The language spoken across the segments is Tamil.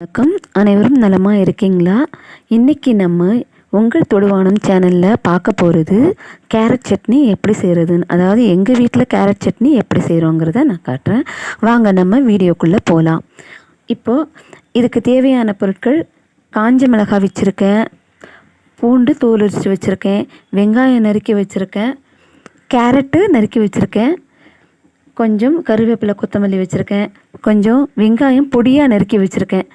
வணக்கம். அனைவரும் நலமாக இருக்கீங்களா? இன்றைக்கி நம்ம உங்கள் தொடுவானம் சேனலில் பார்க்க போகிறது கேரட் சட்னி எப்படி செய்கிறதுன்னு அதாவது எங்கள் வீட்டில் கேரட் சட்னி எப்படி செய்கிறோங்கிறத நான் காட்டுறேன். வாங்க நம்ம வீடியோக்குள்ளே போகலாம் இப்போது இதுக்கு தேவையான பொருட்கள் காஞ்ச மிளகாய் வச்சுருக்கேன் பூண்டு தோல் உரித்து வச்சுருக்கேன் வெங்காயம் நறுக்கி வச்சுருக்கேன் கேரட்டு நறுக்கி வச்சுருக்கேன் கொஞ்சம் கருவேப்பிலை கொத்தமல்லி வச்சுருக்கேன் கொஞ்சம் வெங்காயம் பொடியாக நறுக்கி வச்சுருக்கேன்.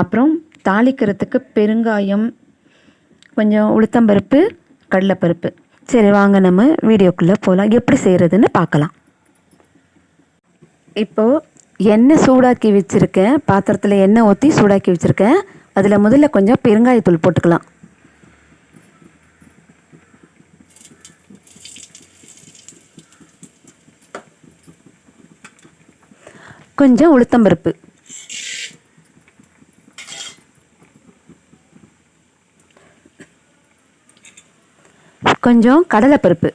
அப்புறம் தாளிக்கிறதுக்கு பெருங்காயம் கொஞ்சம் உளுத்தம்பருப்பு கடலைப்பருப்பு. சரி வாங்க நம்ம வீடியோக்குள்ளே போகலாம் எப்படி செய்கிறதுன்னு பார்க்கலாம். இப்போது எண்ணெய் சூடாக்கி வச்சுருக்கேன். பாத்திரத்தில் எண்ணெய் ஊற்றி சூடாக்கி வச்சுருக்கேன். அதில் முதல்ல கொஞ்சம் பெருங்காயத்தூள் போட்டுக்கலாம். கொஞ்சம் உளுத்தம்பருப்பு. கொஞ்சம் கடலைப்பருப்பு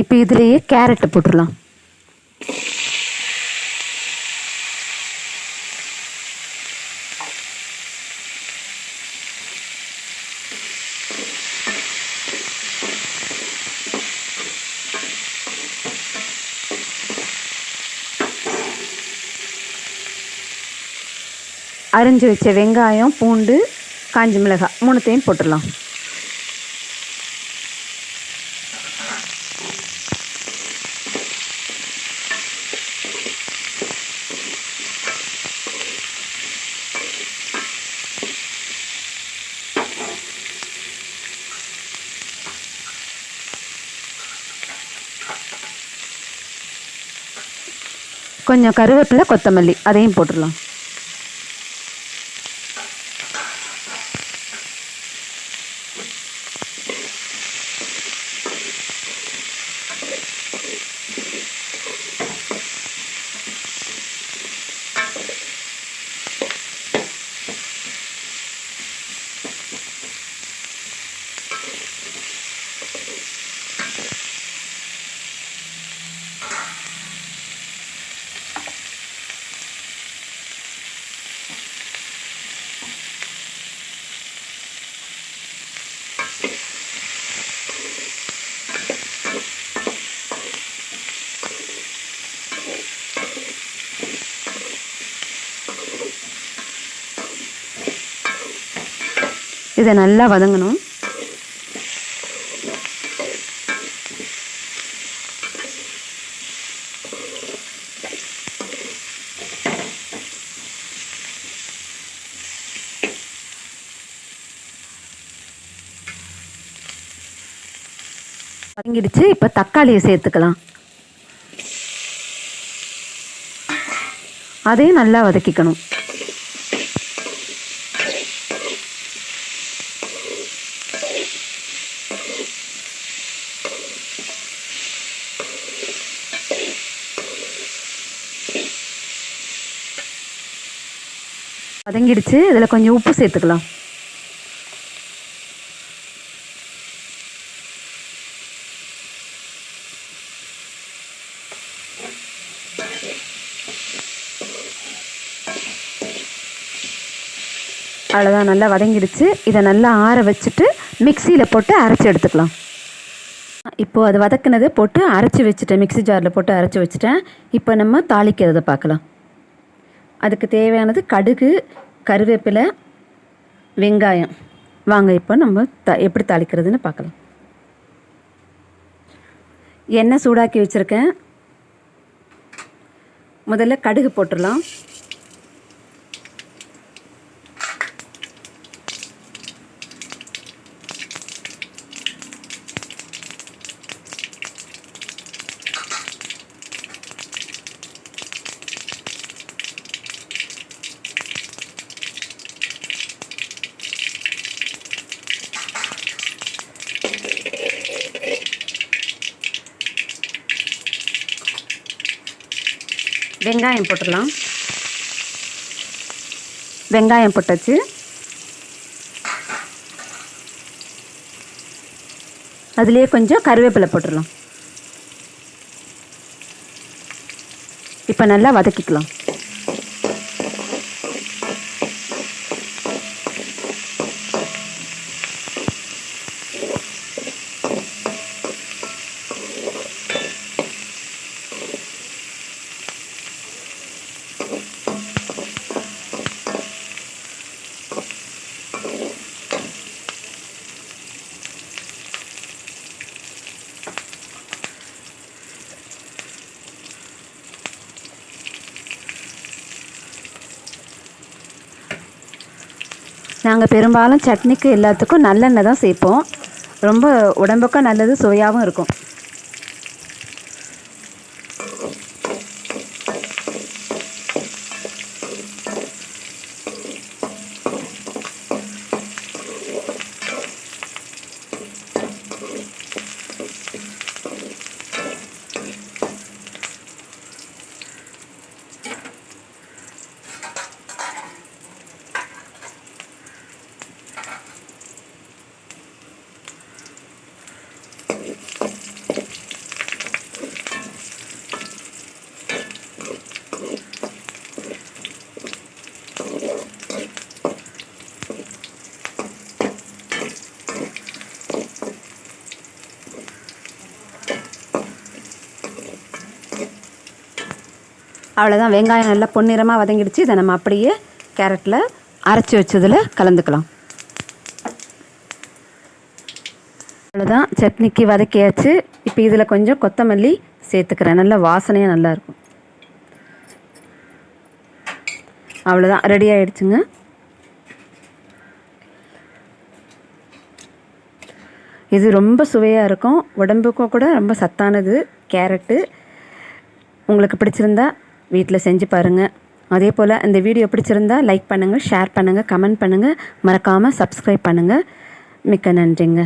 இப்போ இதுலேயே கேரட்டை போட்டுடலாம். அரிஞ்சு வச்ச வெங்காயம் பூண்டு காஞ்ச மிளகாய் மூணுத்தையும் போட்டுடலாம். கொஞ்சம் கருவேப்பிலை கொத்தமல்லி அதையும் போட்டுடலாம். இதை நல்லா வதங்கணும். வதங்கிடுச்சு. இப்போ தக்காளியை சேர்த்துக்கலாம். அதையும் நல்லா வதக்கிக்கணும். வதங்கிடுச்சு. இதில் கொஞ்சம் உப்பு சேர்த்துக்கலாம். அவ்வளோதான் நல்லா வதங்கிடுச்சு. இதை நல்லா ஆற வச்சுட்டு மிக்சியில் போட்டு அரைச்சி எடுத்துக்கலாம். இப்போது அது வதக்குனதை போட்டு அரைச்சி வச்சுட்டேன். மிக்சி ஜாரில் போட்டு அரைச்சி வச்சுட்டேன். இப்போ நம்ம தாளிக்கிறத பார்க்கலாம். அதுக்கு தேவையானது கடுகு கருவேப்பிலை வெங்காயம். வாங்க இப்போ நம்ம த எப்படி தாளிக்கிறதுன்னு பார்க்கலாம். எண்ணெய் சூடாக்கி வச்சுருக்கேன். முதல்ல கடுகு போட்டுடலாம். வெங்காயம் போட்டுடலாம் வெங்காயம் போட்டாச்சு. அதுலேயே கொஞ்சம் கருவேப்பிலை போட்டுடலாம். இப்போ நல்லா வதக்கிக்கலாம். நாங்கள் பெரும்பாலும் சட்னிக்கு எல்லாத்துக்கும் நல்லெண்ணெய் தான் சேர்ப்போம். ரொம்ப உடம்புக்கும் நல்லது சுவையாகவும் இருக்கும். அவ்வளோதான் வெங்காயம் நல்லா பொன்னிறமாக வதங்கிடுச்சு. இதை நம்ம அப்படியே கேரட்டில் அரைச்சி வச்சதில் கலந்துக்கலாம். அவ்வளோதான் சட்னிக்கு வதக்கியாச்சு. இப்போ இதில் கொஞ்சம் கொத்தமல்லி சேர்த்துக்கிறேன். நல்ல வாசனையாக நல்லாயிருக்கும். அவ்வளோதான் ரெடி ஆகிடுச்சுங்க இது ரொம்ப சுவையாக இருக்கும். உடம்புக்கும் கூட ரொம்ப சத்தானது. கேரட்டு. உங்களுக்கு பிடிச்சிருந்தா வீட்டில் செஞ்சு பாருங்கள் அதே போல் இந்த வீடியோ பிடிச்சிருந்தா லைக் பண்ணுங்கள் ஷேர் பண்ணுங்கள் கமெண்ட் பண்ணுங்கள் மறக்காமல் சப்ஸ்கிரைப் பண்ணுங்கள் மிக்க நன்றிங்க.